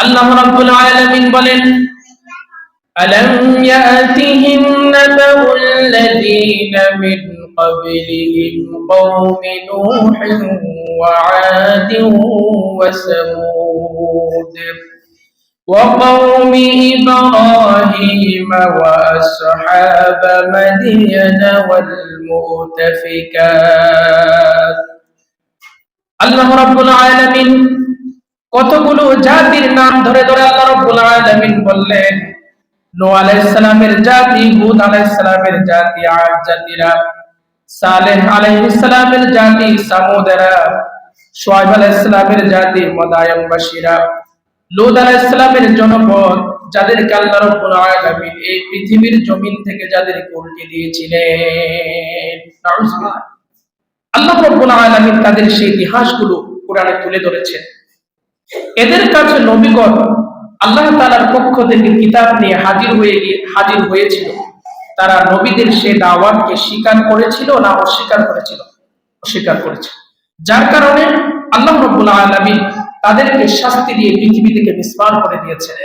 আল্লাহ রাব্বুল আলামিন বলেন ألم يأتهم نبأ الذين من قبلهم قوم نوح وعاد وثمود وقوم إبراهيم وأصحاب مدين والمؤتفكات আল্লাহ রাব্বুল আলামিন কতগুলো জাতির নাম ধরে ধরে আল্লাহ রাব্বুল আলামিন বললেন? নূহ জাতি, হুদ আলাইহিস জাতি, আদ জাতিরা, সালেহ আলাইহিস জাতি, সামুদেরা শুআইব আলাইহিস জাতি জনপদ যাদেরকে আল্লাহ রাব্বুল আলামিন এই পৃথিবীর জমিন থেকে যাদেরকে উল্টে দিয়েছিলেন। আল্লাহ রব্বুল আলামিন তাদের সেই ইতিহাসগুলো কোরআনে তুলে ধরেছেন। এদের কাছে নবীগণ আল্লাহ তাআলার পক্ষ থেকে কিতাব নিয়ে হাজির হয়ে গিয়ে হাজির হয়েছিল। তারা নবীদের সেই দাওয়াতকে স্বীকার করেছিল না অস্বীকার করেছিল? অস্বীকার করেছে। যার কারণে আল্লাহ রব্বুল আলামিন তাদেরকে শাস্তি দিয়ে পৃথিবী থেকে বিস্মার করে দিয়েছেন।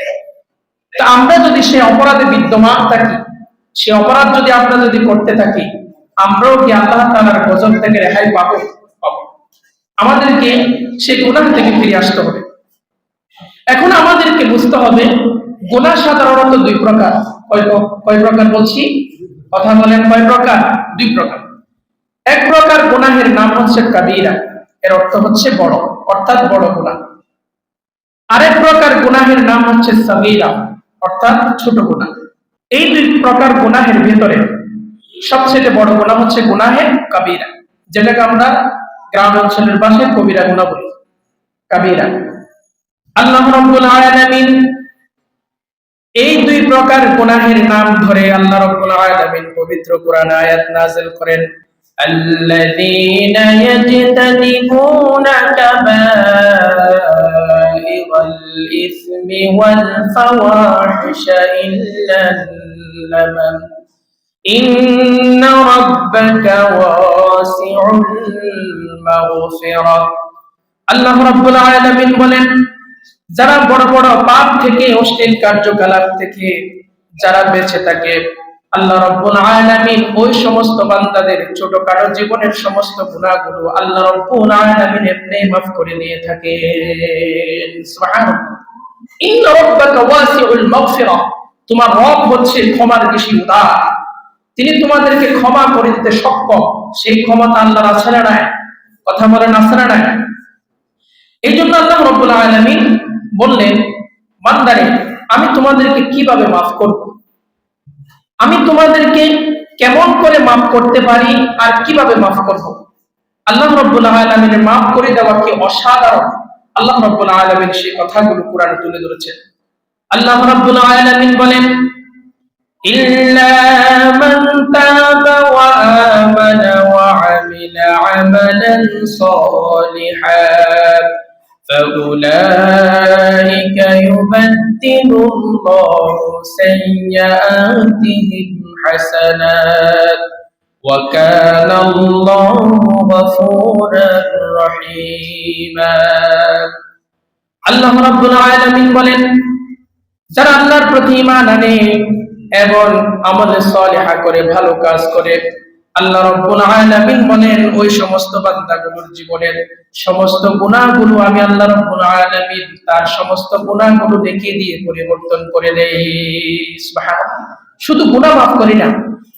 তা আমরা যদি সে অপরাধে বিদ্যমান থাকি, সে অপরাধ যদি আমরা যদি করতে থাকি, আমরাও কি আল্লাহ তাআলার গজব থেকে রেহাই পাবো? পাবো। আমাদেরকে সে গুনাহ থেকে ফিরে আসতে হবে। এখন আমাদেরকে বুঝতে হবে গোনা সাধারণত দুই প্রকার। কয় প্রকার বলছি? কথা বলেন, কয় প্রকার? দুই প্রকার। এক প্রকার গুনাহের নাম হচ্ছে কাবীরা। এর অর্থ হচ্ছে বড়, অর্থাৎ বড় গুনাহ আরেক প্রকার গুনাহের নাম হচ্ছে সাগীরা, অর্থাৎ ছোট গুনাহ এই দুই প্রকার গুনাহের ভিতরে সবচেয়ে বড় গুনাহ হচ্ছে গুনাহে কাবীরা, যেটাকে আমরা গ্রাম অঞ্চলের ভাষায় কবিরা গুনাহ বলি। কাবীরা। আল্লাহ রাব্বুল আলামিন এই দুই প্রকার গুনাহের নাম ধরে আল্লাহ রাব্বুল আলামিন পবিত্র কোরআন আয়াত নাযিল করেন الذين يجتنبون كبائر الإثم والفواحش إلا اللمم إن ربك واسع المغفرة আল্লাহ রাব্বুল আলামিন বলেন যারা বড় বড় পাপ থেকে, অশ্লীল কার্যকলাপ থেকে যারা বেঁচে থাকে, আল্লাহ রাব্বুল আলামিন ওই সমস্ত বান্দাদের ছোটখাটো জীবনের সমস্ত গুনাহগুলো আল্লাহ রাব্বুল আলামিন এমনি মাফ করে দিয়ে থাকে সুবহানাল্লাহ। ইন্না রাব্বাকা ওয়াসিউল মাগফিরা তোমার রব হচ্ছে ক্ষমার বেশি উদার। তিনি তোমাদেরকে ক্ষমা করে দিতে সক্ষম। সেই ক্ষমতা আল্লাহর আছে না কথা বলেন আছে না এই জন্য আল্লাহ রব্বুল আলামিন বললেন বান্দারে আমি তোমাদেরকে কিভাবে মাফ করব আমি তোমাদেরকে কেমন করে মাফ করতে পারি আর কিভাবে মাফ করব আল্লাহ রব্বুল আলামিনের মাফ করে দেওয়া কি অসাধারণ আল্লাহ রব্বুল আলামিন সেই কথাগুলো কোরআনে তুলে ধরেছেন আল্লাহ রব্বুল আলামিন বলেন إلا من تاب وآمن وعمل عملا صالحا فأولئك يبدل الله سيئاتهم حسنات وكان الله غفورا رحيما আল্লাহ রাব্বুল আলামিন বলেন যারা আল্লাহর প্রতি ঈমান আনে এবং আমলে সলিহা করে ভালো কাজ করে আল্লাহ রাব্বুল আলামিন বলেন, ওই সমস্ত বান্দাগুলোর জীবনের সমস্ত গুনাহগুলো আমি আল্লাহ রাব্বুল আলামিন তার সমস্ত গুনাহগুলো দেখিয়ে দিয়ে পরিবর্তন করে দেই। সুবহানাল্লাহ। শুধু গুনাহ মাফ করি না,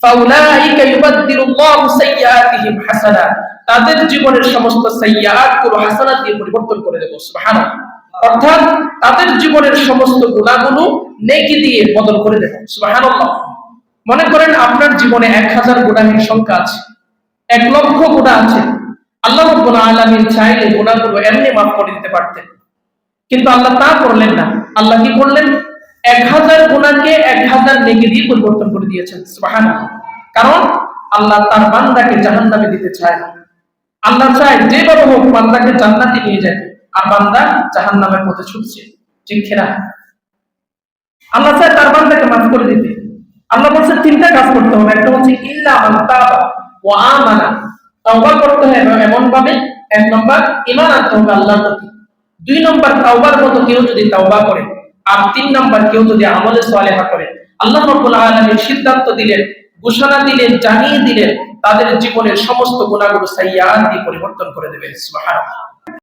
ফাউলাইকা ইউবাদদিলুল্লাহু সাইয়্যাতিহিম হাসানাত তাদের জীবনের সমস্ত সাইয়্যাতগুলো হাসানাত দিয়ে পরিবর্তন করে দেব, সুবহানাল্লাহ। অর্থাৎ তাদের জীবনের সমস্ত গুণাগুলো নেকি দিয়ে বদল করে দেব, সুবহানাল্লাহ। মনে করেন আপনার জীবনে এক হাজার গুণাহের সংখ্যা আছে, এক লক্ষ গুণা আছে। আল্লাহ রাব্বুল আলামিন চাইলে গুণাগুলো এমনি মাফ করে দিতে পারতেন। কিন্তু আল্লাহ তা করলেন না। আল্লাহ কি করলেন? এক হাজার গুণাকে এক হাজার নেকি দিয়ে পরিবর্তন করে দিয়েছেন, সুবহানাল্লাহ। কারণ আল্লাহ তার বান্দাকে জাহান্নামে দিতে চায় না। আল্লাহ চায় যেভাবে হোক বান্দাকে জান্নাতে নিয়ে যায়, আর বান্দা জাহান্নামের পথে ছুটছে। ঠিক কিনা? আল্লাহ চায় তার বান্দাকে মাফ করে দিতে। আল্লাহ বলছে, তিনটা কাজ করতে হবে। একটা হচ্ছে, ইল্লা মান তাবা ওয়া আমানা। তাওবা করতে হবে এমন ভাবে এক নম্বর, ঈমান আনতে হবে আল্লাহর প্রতি। দুই নম্বর, তাওবার মতো কেউ যদি তাওবা করে, আর তিন নম্বর, কেউ যদি আমলে সালেহা করে। আল্লাহ রাব্বুল আলামিন সিদ্ধান্ত দিলেন, ঘোষণা দিলেন, জানিয়ে দিলেন, তাদের জীবনের সমস্ত গুণাগুলো সাইয়াত দিয়ে পরিবর্তন করে দেবেন। সুবহানাল্লাহ।